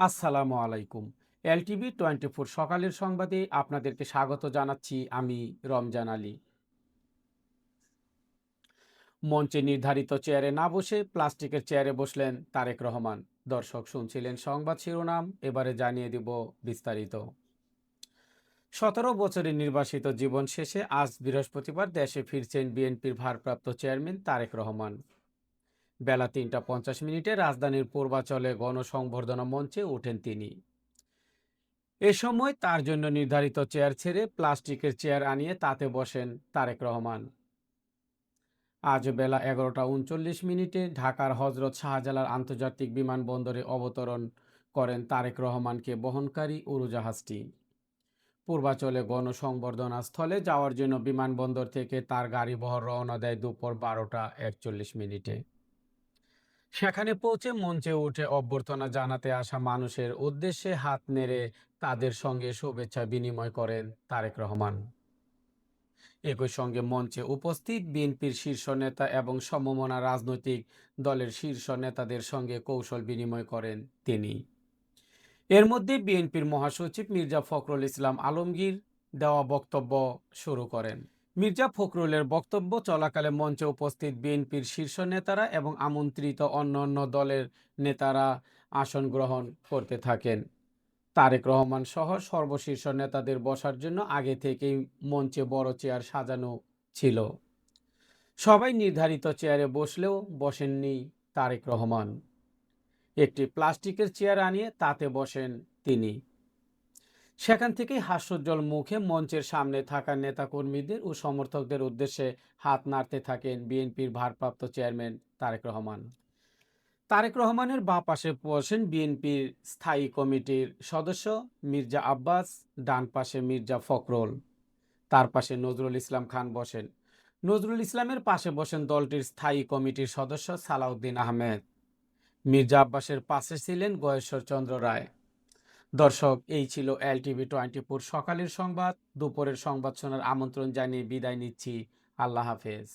আসসালামু আলাইকুম। LTV twenty four সকালের সংবাদে আপনাদেরকে স্বাগত জানাচ্ছি আমি রমজান আলী। মঞ্চে নির্ধারিত চেয়ারে না বসে প্লাস্টিকের চেয়ারে বসলেন তারেক রহমান। দর্শক শুনছিলেন সংবাদ শিরোনাম, এবারে জানিয়ে দিব বিস্তারিত। সতেরো বছরের নির্বাসিত জীবন শেষে আজ বৃহস্পতিবার দেশে ফিরছেন বিএনপির ভারপ্রাপ্ত চেয়ারম্যান তারেক রহমান। বেলা তিনটা পঞ্চাশ মিনিটে রাজধানীর পূর্বাচলে গণসংবর্ধনা মঞ্চে ওঠেন তিনি। এ সময় তার জন্য নির্ধারিত চেয়ার ছেড়ে প্লাস্টিকের চেয়ার আনিয়ে তাতে বসেন তারেক রহমান। আজ বেলা এগারোটা উনচল্লিশ মিনিটে ঢাকার হজরত শাহজালাল আন্তর্জাতিক বিমানবন্দরে অবতরণ করেন তারেক রহমানকে বহনকারী উড়োজাহাজটি। পূর্বাচলে গণসংবর্ধনা স্থলে যাওয়ার জন্য বিমানবন্দর থেকে তার গাড়ি বহর রওনা দেয় দুপুর বারোটা একচল্লিশ মিনিটে। সেখানে পৌঁছে মঞ্চে উঠে অভ্যর্থনা জানাতে আসা মানুষের উদ্দেশ্যে হাত নেড়ে তাদের সঙ্গে শুভেচ্ছা বিনিময় করেন তারেক রহমান। একই সঙ্গে মঞ্চে উপস্থিত বিএনপির শীর্ষ নেতা এবং সমমনা রাজনৈতিক দলের শীর্ষ নেতাদের সঙ্গে কৌশল বিনিময় করেন তিনি। এর মধ্যে বিএনপির মহাসচিব মির্জা ফখরুল ইসলাম আলমগীর দেওয়া বক্তব্য শুরু করেন। মির্জা ফখরুলের বক্তব্য চলাকালে মঞ্চে উপস্থিত বিএনপির শীর্ষ নেতারা এবং আমন্ত্রিত অন্য অন্য দলের নেতারা আসন গ্রহণ করতে থাকেন। তারেক রহমান সহ সর্বশীর্ষ নেতাদের বসার জন্য আগে থেকেই মঞ্চে বড় চেয়ার সাজানো ছিল। সবাই নির্ধারিত চেয়ারে বসলেও বসেননি তারেক রহমান। একটি প্লাস্টিকের চেয়ার আনিয়ে তাতে বসেন তিনি। সেখান থেকেই হাস্যোজ্জ্বল মুখে মঞ্চের সামনে থাকা নেতাকর্মীদের ও সমর্থকদের উদ্দেশ্যে হাত নাড়তে থাকেন বিএনপির ভারপ্রাপ্ত চেয়ারম্যান তারেক রহমান। তারেক রহমানের বাঁ পাশে বসেন বিএনপির স্থায়ী কমিটির সদস্য মির্জা আব্বাস, ডান পাশে মির্জা ফখরুল। তার পাশে নজরুল ইসলাম খান বসেন। নজরুল ইসলামের পাশে বসেন দলটির স্থায়ী কমিটির সদস্য সালাউদ্দিন আহমেদ। মির্জা আব্বাসের পাশে ছিলেন গয়েশ্বর চন্দ্র রায়। দর্শক, এই ছিল এল টিভি টোয়েন্টি ফোর সকালের সংবাদ। দুপুরের সংবাদ শোনার আমন্ত্রণ জানিয়ে বিদায় নিচ্ছি। আল্লাহ হাফেজ।